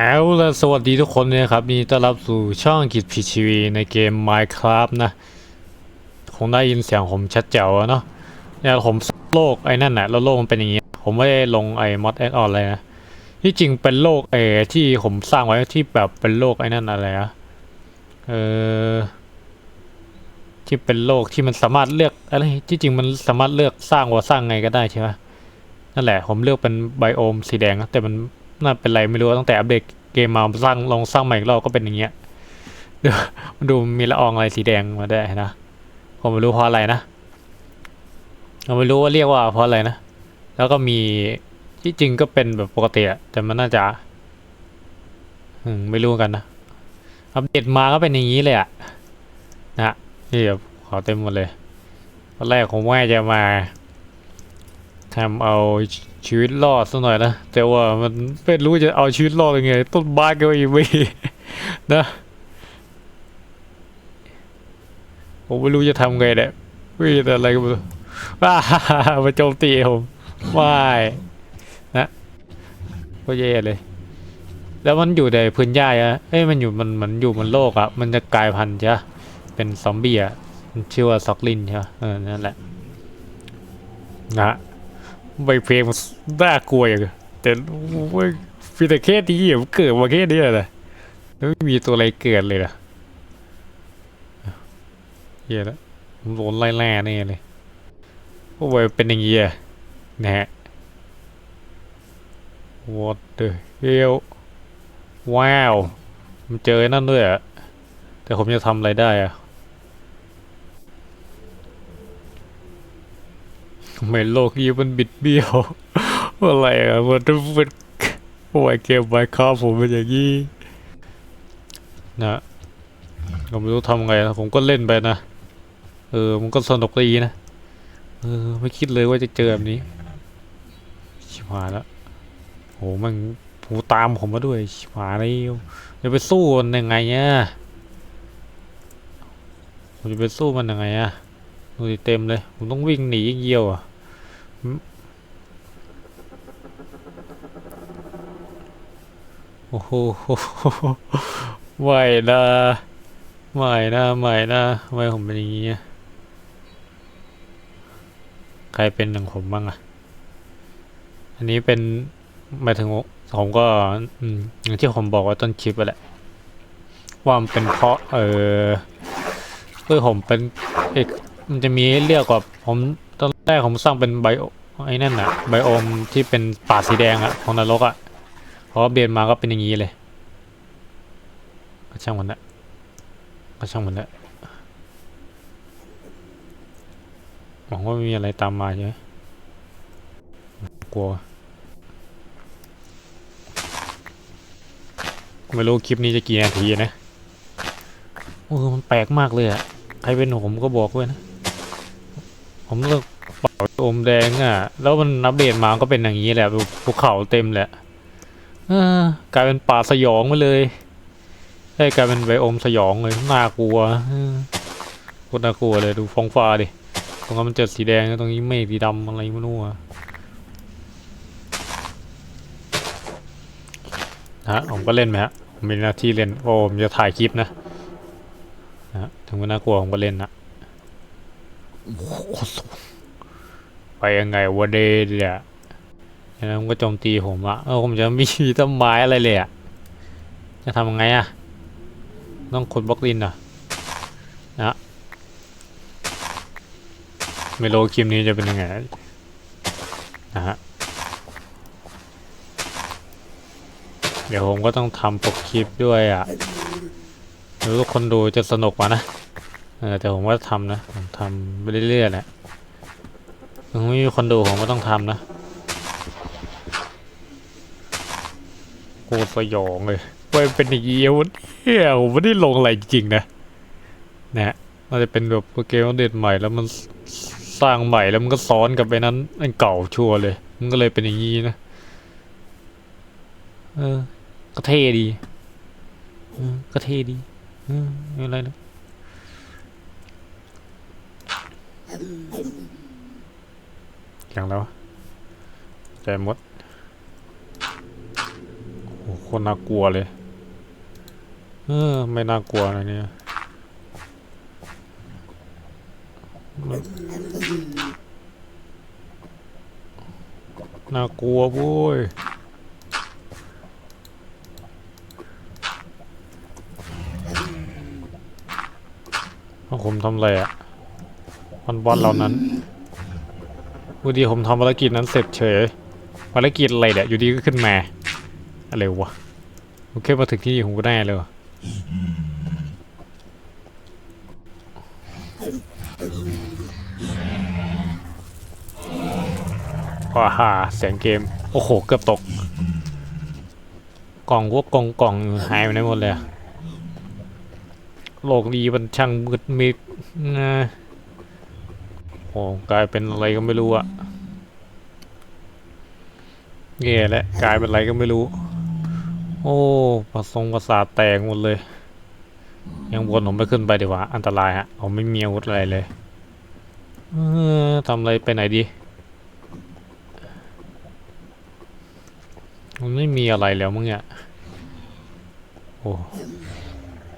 เอาละสวัสดีทุกคนเลยนะครับนี่ต้อนรับสู่ช่องกิจพีชีวีในเกม Minecraft นะ คงได้ยินเสียงผมชัดเจ๋วอะเนาะเนี่ยผมโลกไอ้นั่นน่ะแล้วโลกมันเป็นอย่างงี้ ผมไม่ได้ลงไอ้มอดแอดออนเลยนะที่จริงเป็นโลกไอ้ที่ผมสร้างไว้ที่แบบเป็นโลกไอ้นั่นอะไรอะเออที่เป็นโลกที่มันสามารถเลือกอะไรที่จริงมันสามารถเลือกสร้างว่าสร้างไงก็ได้ใช่ไหมนั่นแหละ ผมเลือกเป็นไบโอมสีแดงนะแต่มัน น่าเป็นไรไม่รู้ตั้งแต่อัปเดตเกมมาสร้างลองสร้างใหม่อีกรอบก็เป็นอย่างเงี้ยดูดูมีละอองอะไรสีแดงมาได้นะผมไม่รู้เพราะอะไรนะผมไม่รู้ว่าเรียกว่าเพราะอะไรนะ แล้วก็มีที่จริงก็เป็นแบบปกติอะแต่มันน่าจะไม่รู้กันนะ อัปเดตมาก็เป็นอย่างนี้เลยอะนะฮะนี่เขอเต็มหมดเลยตอนแรกผมว่าจะมา ทำเอาชีวิตรอดสักหน่อยนะ แต่ว่ามันไม่รู้จะเอาชีวิตรอดยังไง ต้นไม้ก็ไม่มีนะผมไม่รู้จะทำไงเนี่ยวิ่งอะไรก็ไม่รู้ามาโจมตีผมไม่นะก็แย่เลย แล้วมันอยู่ในพื้นหญ้าอะเอ้ยมันอยู่มันมันอยู่บนโลกอะมันจะกลายพันธุ์ใช่ปะเป็นซอมบี้อะชื่อว่าซ็อกลินใช่ปะเออนั่นแหละนะ ไม่เพลงมันน่ากลัวอย่างแต่ว่ามีแต่แค่นี้อะมันเกิดมาแค่นี้แหละแล้วไม่มีตัวอะไรเกิดเลยล่ะเหี้ยแล้วโดนไล่แล่แน่เลยโอ้ยเป็นอย่างงี้อะนะฮะ what the hell ว้าว มันเจอนั่นด้วยอะแต่ผมจะทำอะไรได้อะ ทำไมโลกนี้มันบิดเบี้ยวอะไรอะมันเป็นโอ้ยเกมไมค์ครับผมเป็นอย่างนี้นะก็ไม่รู้ทำไงนะผมก็เล่นไปนะ เออ มันก็สนุกดีนะ เออ ไม่คิดเลยว่าจะเจอแบบนี้ ชิบหายล้โหมันผูตามผมมาด้วย ชิบหายแล้วจะไปสู้มันยังไงเนี่ยผมจะไปสู้มันยังไงอะดูเต็มเลย ผมต้องวิ่งหนีอย่งเดียวอะ โอ้โหไม่นะไม่นะไม่นะทำไมผมเป็นอย่างนี้ ใครเป็นอย่งผมบ้างอะอันนี้เป็นหมายถึงผมก็อืมอย่างที่ผมบอกว่าต้นคลิปไปแหละ ว่ามันเป็นเพราะ เออคือผมเป็นเอกมันจะมีเลือกกว่าผม แรกผมสร้างเป็นไบโอไอ้นั่นอะไบโอมที่เป็นป่าสีแดงอะของนรกอะพออัปเดตมาก็เป็นอย่างนี้เลย ก็ช่างมันนะก็ช่างมันนะหวังว่าไม่มีอะไรตามมาใช่ไหมกลัว ไม่รู้คลิปนี้จะกี่นาทีนะโอ้มันแปลกมากเลยอะใครเป็นผมก็บอกด้วยนะ ผมเลือก เป่าอมแดงอะ แล้วมันอัปเดตมาก็เป็นอย่างนี้แหละภูเขาเต็มแหละกลายเป็นป่าสยองไปเลยได้กลายเป็นไบโอมสยองเลยน่ากลัวโคตรน่ากลัวเลยดูฟองฟ้าดิตรงนั้นมันเจอสีแดงตรงนี้เมฆสีดำอะไรไม่รู้อะนะฮะผมก็เล่นไหมฮะผมมีหน้าที่เล่นโอ้ผมจะถ่ายคลิปนะนะฮะถึงมันน่ากลัวผมก็เล่นนะโอ้โห ไปยังไงวะเดเนี่ยแล้วมันก็โจมตีผมอะเออผมจะมีต้นไม้อะไรเลยอะจะทำยังไงอะต้องขุดบล็อกดินอะนะไม่รู้คลิปนี้จะเป็นยังไงนะฮะเดี๋ยวผมก็ต้องทำปกคลิปด้วยอะรู้ทุกคนดูจะสนุกวะนะเออแต่ผมก็ทำนะผมทำไปเรื่อยๆแหละ ถึงไม่มีคนดูผมก็ต้องทำนะโคตรสยองเลยไปเป็นอย่างเงี้ยวะเนี่ยผมไม่ได้ลงอะไรจริงๆนะนะฮะมันจะเป็นแบบเกมอัปเดใหม่แล้วมันสร้างใหม่แล้วมันก็ซ้อนกับไอ้นั้นอันเก่าชัวร์เลย มันก็เลยเป็นอย่างนี้นะ เออ ก็เท่ดีออก็เท่ดีเออไม่เป็นไรนะ อย่างแล้วใจมดโอ้โคนน่ากลัวเลย เออ ไม่น่ากลัวนะเนี่ยน่ากลัวโว้ยผมทำอะไรอะวันวันเหล่านั้น วันดีผมทำภารกิจนั้นเสร็จเฉยภารกิจอะไรเนี่ยอยู่ดีก็ขึ้นมาอะไรวะโอเคมาถึงที่นี่ผมก็ได้เลยวะว้าฮ่าเสียงเกม โอ้โห เกือบตก กล่องพวกกล่องกล่องหายไปไหนหมดเลยอะโลกนี้มันช่างมืดมิดนะ กลายเป็นอะไรก็ไม่รู้อะแย่แล้วกลายเป็นอะไรก็ไม่รู้ โอ้ประสงประสาทแตกหมดเลย ยังวนผมไม่ขึ้นไปดีกว่า อันตรายฮะผมไม่มีอาวุธอะไรเลยเออทำอะไรไปไหนดี มันไม่มีอะไรแล้วมึงเนี่ยโอ้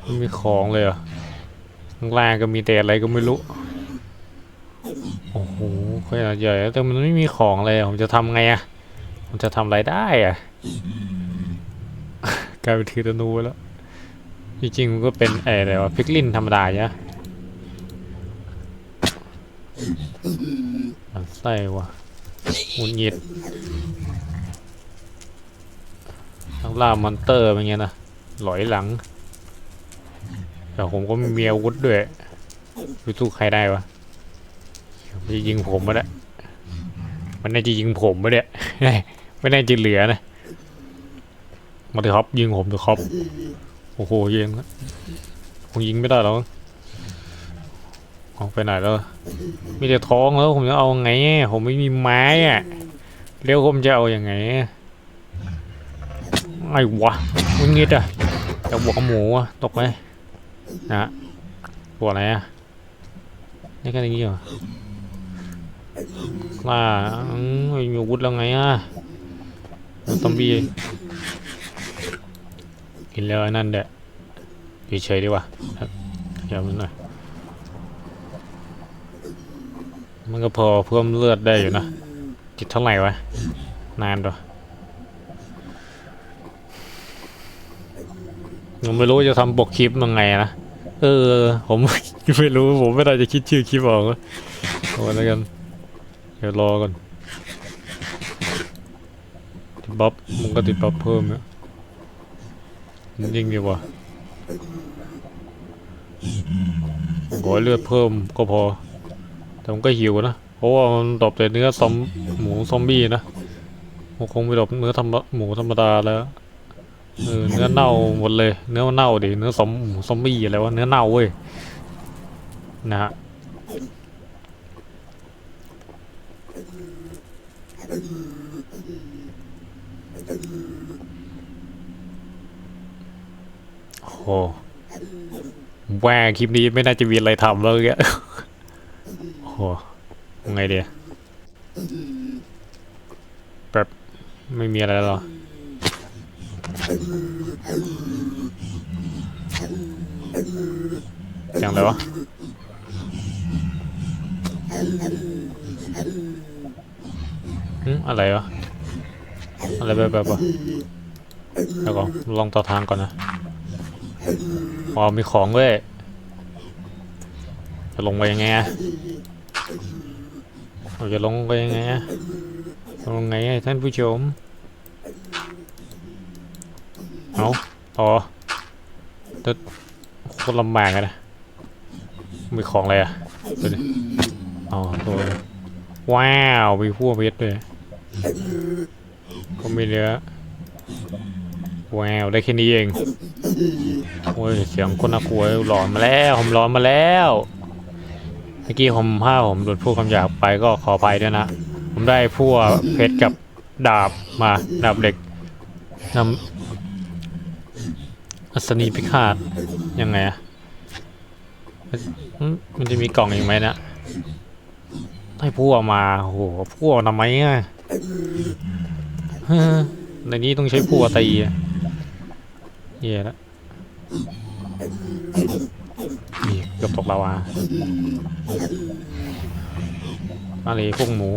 ไม่มีของเลยเหรอข้างล่างก็มีแต่อะไรก็ไม่รู้ โอ้โหขนาดใหญ่แต่มันไม่มีของเลยผมจะทำไงอะผมจะทำอะไรได้อะกลายเป็นทีธนูแล้ว จริงๆมันก็เป็นไอ้อะไรวะพิกลินธรรมดาใช่ไหมมันไส้วะหงุดหงิดทั้งล่ามอนเตอร์เป็นไงนะหลอยหลัง แต่ผมก็ม่มีอาวุธด้วยไปสู้ใครได้วะ มันจะยิงผมมาแล้วมันน่าจะยิงผมมาเนี่ยไม่น่าจะเหลือนะมาเถอะครับยิงผมเถอะครับโอ้โหยิงผมยิงไม่ได้หรอกเอาไปไหนแล้วมีแต่ท้องแล้วผมจะเอาไง ผมไม่มีไม้อะเรียวผมจะเอาอยัางไงไอ้วะมึงนิดอะจะบวกหมูอะตกไหมนะบวกอะไรอะนี่กันอย่างงี้เหรอ ล่าอืมไม่มีอาวุธแล้วไงอะซอมบี้กินแล้วไอ้นั่นเด็ดเฉยดีกว่าเดี๋ยวมันหน่อยมันก็พอเพิ่มเลือดได้อยู่นะจิตเท่าไหร่วะ นานตัวผมไม่รู้จะทำปกคลิปยังไงนะ เออ ผมไม่รู้ ผมไม่ได้จะคิดชื่อคลิปออกเอาไว้แล้วกัน เดี๋ยวรอก่อนติดบ๊อบมึงก็ติดบ๊อบเพิ่มนะมันยิงดีกว่าขอให้เลือดเพิ่มก็พอ แต่มันก็หิวนะ เพราะว่ามันตอบแต่เนื้อซอมหมูซอมบี้นะมันคงไม่ตอบเนื้อธรรมหมูธรรมดาแล้วเออเนื้อเน่าหมดเลย เนื้อเน่าดิ เนื้อซอมหมูซอมบี้อะไรวะ เนื้อเน่าเว้ย นะฮะ โอ้โหแหวคลิปนี้ไม่น่าจะมีอะไรทำแล้วแกโอ้โหยังไงเดียแบบไม่มีอะไรหรออย่างไรวะ หึอะไรวะ อะไรแบบแบบวะเดี๋ยวก่อนลองต่อทางก่อนนะว้าวมีของด้วย จะลงไปยังไงอะเราจะลงไปยังไงอะลงไงท่านผู้ชม เอาต่อแต่โคตรลำบากอะนะ มีของอะไรอะตัวนี้อ๋อตัวว้าว มีพวกเพชรด้วย ก็มีเนื้อว้าวได้แค่นี้เองโอ้ยเสียงคนน่ากลัวหลอนมาแล้วผมหลอนมาแล้วเมื่อกี้ผมผ้าผมหลุดพูดคำหยาบไปก็ขออภัยด้วยนะผมได้พวกเพชรกับดาบมาดาบเหล็กนำอัศนีพิฆาตยังไงอะมันจะมีกล่องอีกไหมนะให้พวกมาโอ้โหพวกทำไมอะ ในนี้ต้องใช้พวตีเย่แล้วนี่เกือบตกลาวามาเลยพวกหมู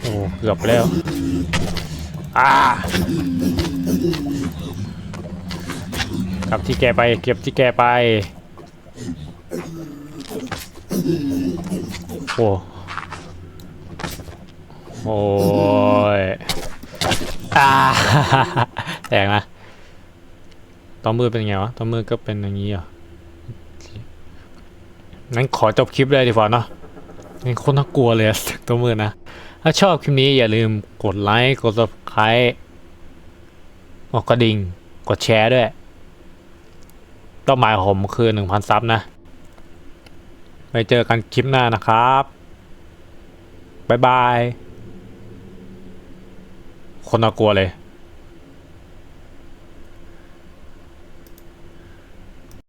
โอ้เกือบแล้ว อ่ากลับที่แกไป เก็บที่แกไป โอ้ โอ้ยอ่าแตกนะตอนมือเป็นไงวะตอนมือก็เป็นอย่างนี้เหรองั้นขอจบคลิปเลยดีกว่าเนาะงั้นคนน่ากลัวเลยตัวมือนะ ถ้าชอบคลิปนี้อย่าลืมกดไลค์กด subscribe กดกระดิ่งกดแชร์ด้วยเป้าหมายของผมคือ1,000ซับนะ ไปเจอกันคลิปหน้านะครับ บ๊ายบาย คนน่ากลัวเลย